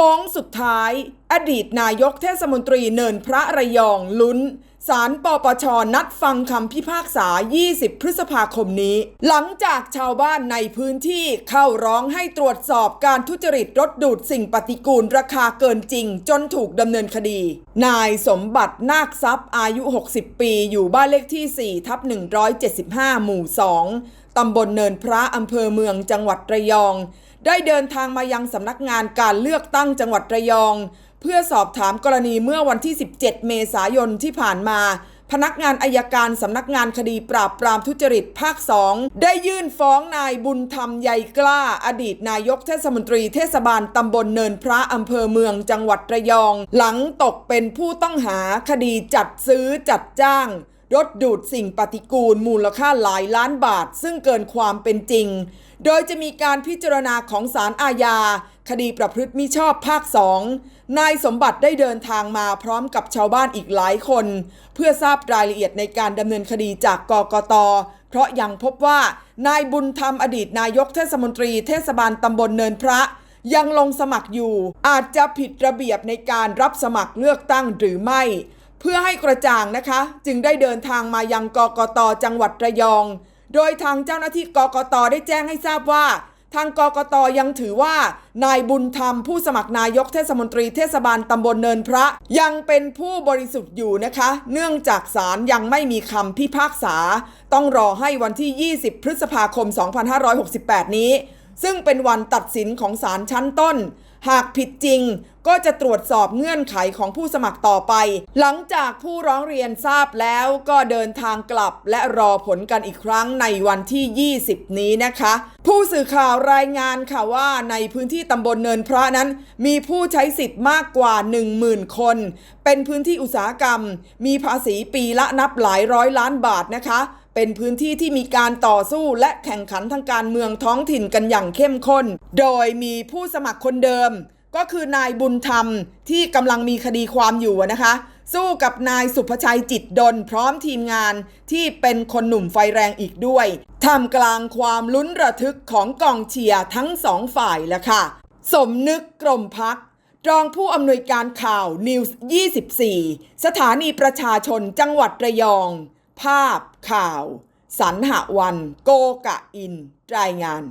ค้งสุดท้าย อดีตนายกเทศมนตรีเนินพระระยองลุ้น ศาลปปช นัดฟังคำพิพากษา 20 พฤษภาคมนี้ หลังจากชาวบ้านในพื้นที่เข้าร้องให้ตรวจสอบการทุจริตรถดูดสิ่งปฏิกูลราคาเกินจริง จนถูกดำเนินคดี นายสมบัตินาคทรัพย์อายุ 60 ปี อยู่บ้านเลขที่ 4 ทับ 175 หมู่ 2 ตำบลเนินพระอำเภอเมืองจังหวัดระยอง ได้เดินทางมายังสำนักงานการเลือกตั้งจังหวัดระยอง เพื่อสอบถามกรณีเมื่อวันที่ 17 เมษายนที่ผ่านมา พนักงานอายการสำนักงานคดีปราบปรามทุจริตภาค 2 ได้ยื่นฟ้องนายบุญธรรมใยกล้า อดีตนายกเทศมนตรีเทศบาลตำบลเนินพระอำเภอเมืองจังหวัดระยอง หลังตกเป็นผู้ต้องหาคดีจัดซื้อจัดจ้างรถดูดสิ่งปฏิกูลมูลค่าหลายล้านบาท ซึ่งเกินความเป็นจริง โดยจะมีการพิจารณาของศาลอาญา คดีประพฤติมิชอบภาคสองนายสมบัติได้เดินทางมาพร้อมกับชาวบ้านอีกหลายคน เพื่อทราบรายละเอียดในการดำเนินคดีจากกกต เพราะยังพบว่านายบุญธรรมอดีตนายกเทศมนตรีเทศบาลตำบลเนินพระ ยังลงสมัครอยู่ อาจจะผิดระเบียบในการรับสมัครเลือกตั้งหรือไม่ เพื่อให้กระจ่างนะคะ จึงได้เดินทางมายังกกตจังหวัดระยอง โดยทางเจ้าหน้าที่กกตได้แจ้งให้ทราบว่า ทางกกตยังถือว่านายบุญธรรมผู้สมัครนายกเทศมนตรีเทศบาลตำบลเนินพระ ยังเป็นผู้บริสุทธิ์อยู่นะคะ เนื่องจากศาลยังไม่มีคำพิพากษา ต้องรอให้วันที่ 20 พฤษภาคม 2568 นี้ ซึ่งเป็นวันตัดสินของศาลชั้นต้น หากผิดจริงก็จะตรวจสอบเงื่อนไขของผู้สมัครต่อไป หลังจากผู้ร้องเรียนทราบแล้วก็เดินทางกลับและรอผลกันอีกครั้งในวันที่ 20 นี้นะคะ ผู้สื่อข่าวรายงานค่ะว่าในพื้นที่ตำบลเนินพระนั้น มีผู้ใช้สิทธิ์มากกว่า 10,000 คน เป็นพื้นที่อุตสาหกรรม มีภาษีปีละนับหลายร้อยล้านบาทนะคะ เป็นพื้นที่ที่มีการต่อสู้และแข่งขันทางการเมืองท้องถิ่นกันอย่างเข้มข้น โดยมีผู้สมัครคนเดิม ก็คือนายบุญธรรมที่กำลังมีคดีความอยู่นะคะ สู้กับนายสุภชัยจิตดลพร้อมทีมงานที่เป็นคนหนุ่มไฟแรงอีกด้วยท่ามกลางความลุ้นระทึกของกองเชียร์ทั้งสองฝ่ายแหละค่ะ สมนึกกรมพักรองผู้อำนวยการข่าวนิวส์24 สถานีประชาชนจังหวัดระยอง ภาพข่าว สันหวัน โกกะอิน รายงาน